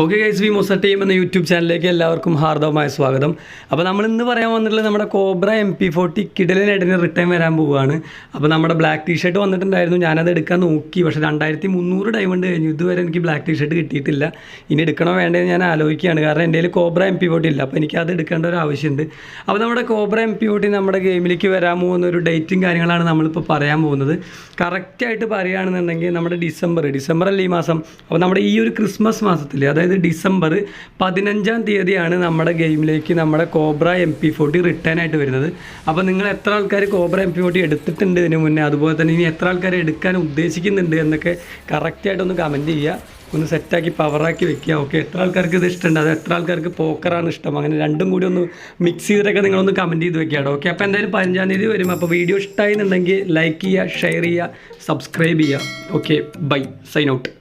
Okay guys we Musa team എന്ന YouTube ചാനലിലേക്ക് എല്ലാവർക്കും ഹാർദവമായ സ്വാഗതം. അപ്പോൾ നമ്മൾ ഇന്ന് പറയാൻ വന്നിട്ടുള്ളത് നമ്മുടെ കോബ്ര എം പി ഫോർട്ടി കിടലിനായിട്ട് റിട്ടേൺ വരാൻ പോവുകയാണ്. അപ്പോൾ നമ്മുടെ ബ്ലാക്ക് ടീ ഷർട്ട് വന്നിട്ടുണ്ടായിരുന്നു. ഞാനത് എടുക്കാൻ നോക്കി. പക്ഷേ രണ്ടായിരത്തി മുന്നൂറ് ഡയമണ്ട് കഴിഞ്ഞു. ഇതുവരെ എനിക്ക് ബ്ലാക്ക് ടീ ഷർട്ട് കിട്ടിയിട്ടില്ല. ഇനി എടുക്കണോ വേണ്ടതെന്ന് ഞാൻ ആലോചിക്കുകയാണ്. കാരണം എന്റെ കയ്യിൽ കോബ്ര എം പി ഫോർട്ടി ഇല്ല. അപ്പോൾ എനിക്ക് അത് എടുക്കേണ്ട ഒരു ആവശ്യമുണ്ട്. അപ്പോൾ നമ്മുടെ കോബ്ര എം പി ഫോർട്ടി നമ്മുടെ ഗെയിമിലേക്ക് വരാൻ പോകുന്ന ഒരു ഡേറ്റും കാര്യങ്ങളാണ് നമ്മളിപ്പോൾ പറയാൻ പോകുന്നത്. കറക്റ്റായിട്ട് പറയുകയാണെന്നുണ്ടെങ്കിൽ നമ്മുടെ ഡിസംബർ ഡിസംബർ അല്ല ഈ മാസം? അപ്പോൾ നമ്മുടെ ഈ ഒരു ക്രിസ്മസ് മാസത്തിൽ അതായത് ഡിസംബർ പതിനഞ്ചാം തീയതിയാണ് നമ്മുടെ ഗെയിമിലേക്ക് നമ്മുടെ Cobra M P forty return ആയിട്ട് വരുന്നത്. അപ്പോൾ നിങ്ങൾ എത്ര ആൾക്കാർ കോബ്ര എം പി ഫോർട്ടി എടുത്തിട്ടുണ്ട് ഇതിന് മുന്നേ? അതുപോലെ തന്നെ ഇനി എത്ര ആൾക്കാർ എടുക്കാൻ ഉദ്ദേശിക്കുന്നുണ്ട് എന്നൊക്കെ കറക്റ്റായിട്ടൊന്ന് കമന്റ് ചെയ്യുക. ഒന്ന് സെറ്റാക്കി പവറാക്കി വെക്കുക. ഓക്കെ എത്ര ആൾക്കാർക്ക് ഇത് ഇഷ്ടമുണ്ട്? അത് എത്ര ആൾക്കാർക്ക് പോക്കറാണ് ഇഷ്ടം? അങ്ങനെ രണ്ടും കൂടി ഒന്ന് മിക്സ് ചെയ്തിട്ടൊക്കെ നിങ്ങളൊന്ന് കമന്റ് ചെയ്ത് വെക്കുകയാണ് ഓക്കെ അപ്പോൾ എന്തായാലും പതിനഞ്ചാം തീയതി വരും. അപ്പോൾ വീഡിയോ ഇഷ്ടമായി എന്നുണ്ടെങ്കിൽ ലൈക്ക് ചെയ്യുക ഷെയർ ചെയ്യുക സബ്സ്ക്രൈബ് ചെയ്യുക. Okay by sine out